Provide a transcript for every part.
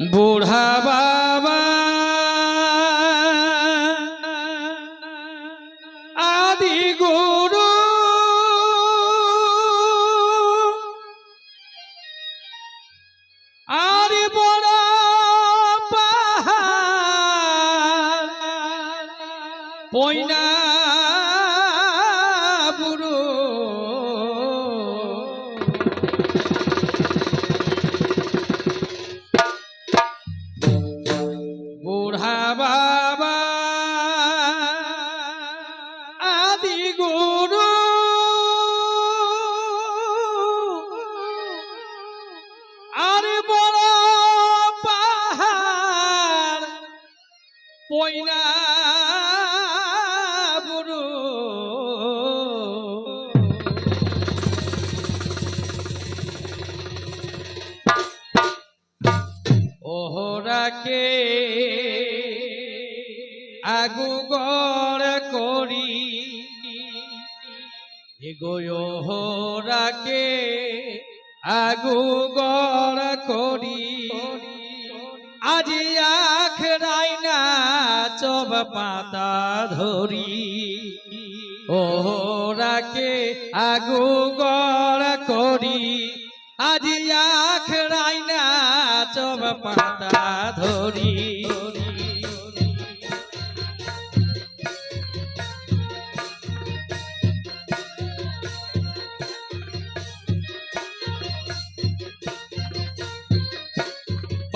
বুড়া পয়না বুড়ো ওহরাকে আগু গড় করি। এগোহরাকে আগু গড় করি। আজি আখড়াই না, চব পাতা ধরি। ওহরাকে আগু গড় করি। আজি আখড়াই না, চব পাতা ধরি।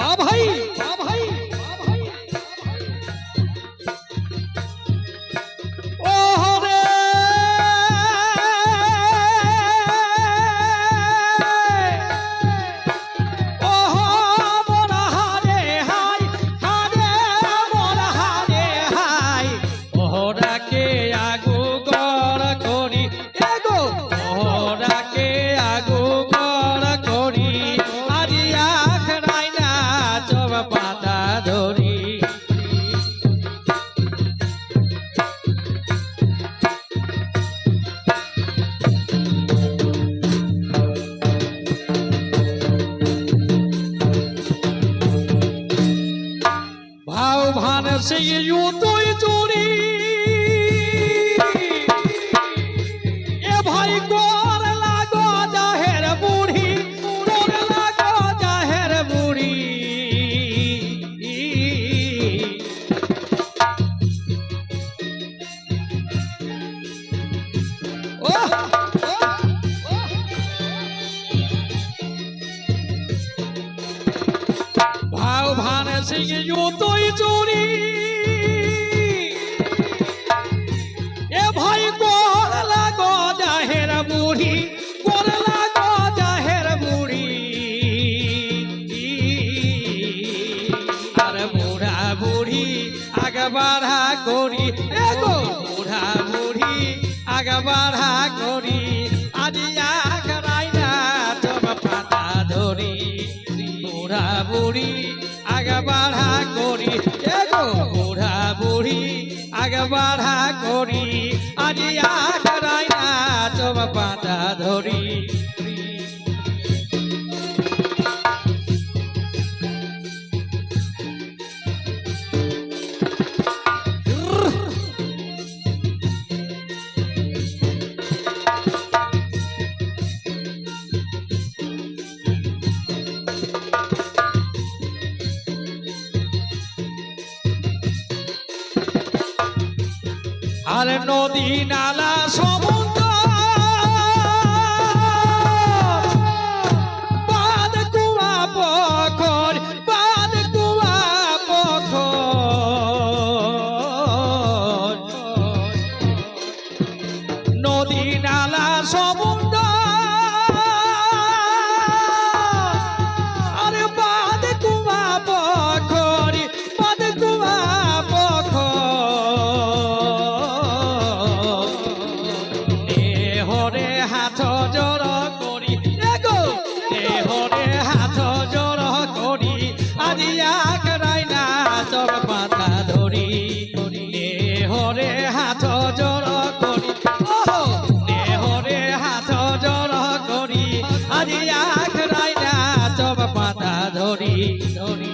বা ভাই বা ভাই সে তুই চুরি। এ ভাই কর লাগো জাহের বুড়ি কর লাগো জাহের বুড়ি। ভাও ভান সিং তুই চুরি। বাড়া করি। এগো বুড়া বুড়ি, আগে বাড়া করি। আজি আগরাই না তোম পাতা ধরি। বুড়া বুড়ি, আগে বাড়া করি। এগো বুড়া বুড়ি, আগে বাড়া করি। আজি আগরাই না তোম পাতা ধরি। আর নদী নালা সমুদ্র আজি আকরাই না চর পাতা ধরি। দেহরে হাত জড় করি। ওহো হাত জড় করি। আজি আখরাই না চব পাতা ধরি ধরি।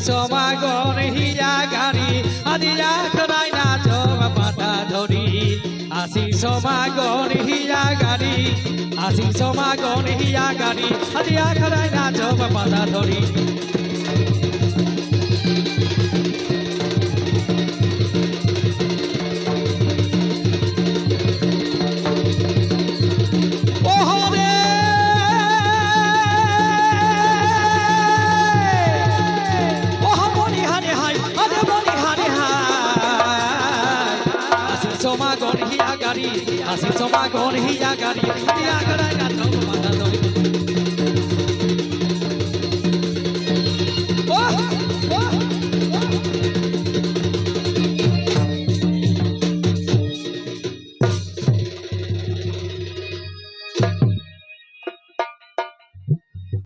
আসি সমাগন হিয়া গাড়ি আজি আখড়াই না জমা পাতা ধরি আসি সমাগন হিয়া গাড়ি আসি সমাগন হিয়া গাড়ি আজি আখড়াই না জমা পাতা ধরি gari, así toma con hiya gari, hiya gari, gato, matador.